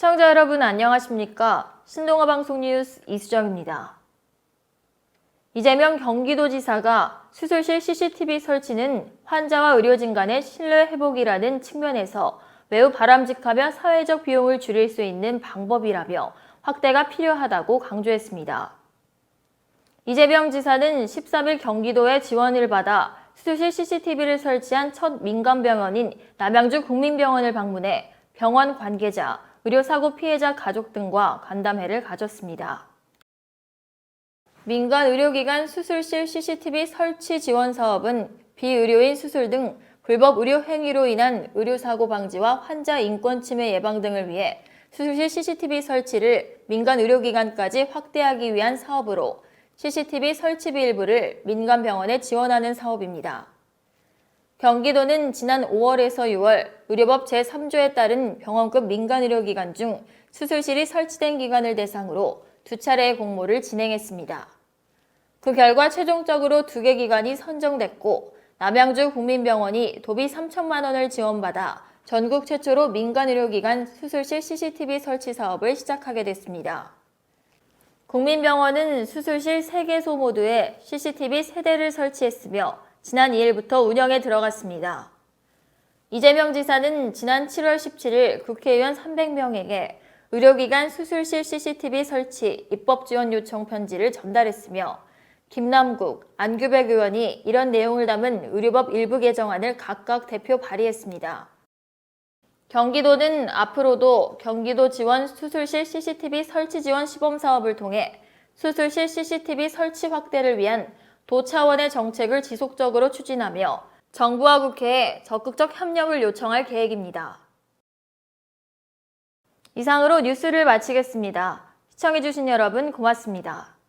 시청자 여러분 안녕하십니까? 신동아 방송 뉴스 이수정입니다. 이재명 경기도지사가 수술실 CCTV 설치는 환자와 의료진 간의 신뢰 회복이라는 측면에서 매우 바람직하며 사회적 비용을 줄일 수 있는 방법이라며 확대가 필요하다고 강조했습니다. 이재명 지사는 13일 경기도의 지원을 받아 수술실 CCTV를 설치한 첫 민간병원인 남양주 국민병원을 방문해 병원 관계자, 의료사고 피해자 가족 등과 간담회를 가졌습니다. 민간 의료기관 수술실 CCTV 설치 지원 사업은 비의료인 수술 등 불법 의료 행위로 인한 의료사고 방지와 환자 인권 침해 예방 등을 위해 수술실 CCTV 설치를 민간 의료기관까지 확대하기 위한 사업으로 CCTV 설치비 일부를 민간 병원에 지원하는 사업입니다. 경기도는 지난 5월에서 6월 의료법 제3조에 따른 병원급 민간 의료기관 중 수술실이 설치된 기관을 대상으로 두 차례의 공모를 진행했습니다. 그 결과 최종적으로 두 개 기관이 선정됐고 남양주 국민병원이 도비 3천만 원을 지원받아 전국 최초로 민간 의료기관 수술실 CCTV 설치 사업을 시작하게 됐습니다. 국민병원은 수술실 3개 소 모두에 CCTV 3대를 설치했으며 지난 2일부터 운영에 들어갔습니다. 이재명 지사는 지난 7월 17일 국회의원 300명에게 의료기관 수술실 CCTV 설치 입법 지원 요청 편지를 전달했으며 김남국, 안규백 의원이 이런 내용을 담은 의료법 일부 개정안을 각각 대표 발의했습니다. 경기도는 앞으로도 경기도 지원 수술실 CCTV 설치 지원 시범 사업을 통해 수술실 CCTV 설치 확대를 위한 도 차원의 정책을 지속적으로 추진하며 정부와 국회에 적극적 협력을 요청할 계획입니다. 이상으로 뉴스를 마치겠습니다. 시청해주신 여러분 고맙습니다.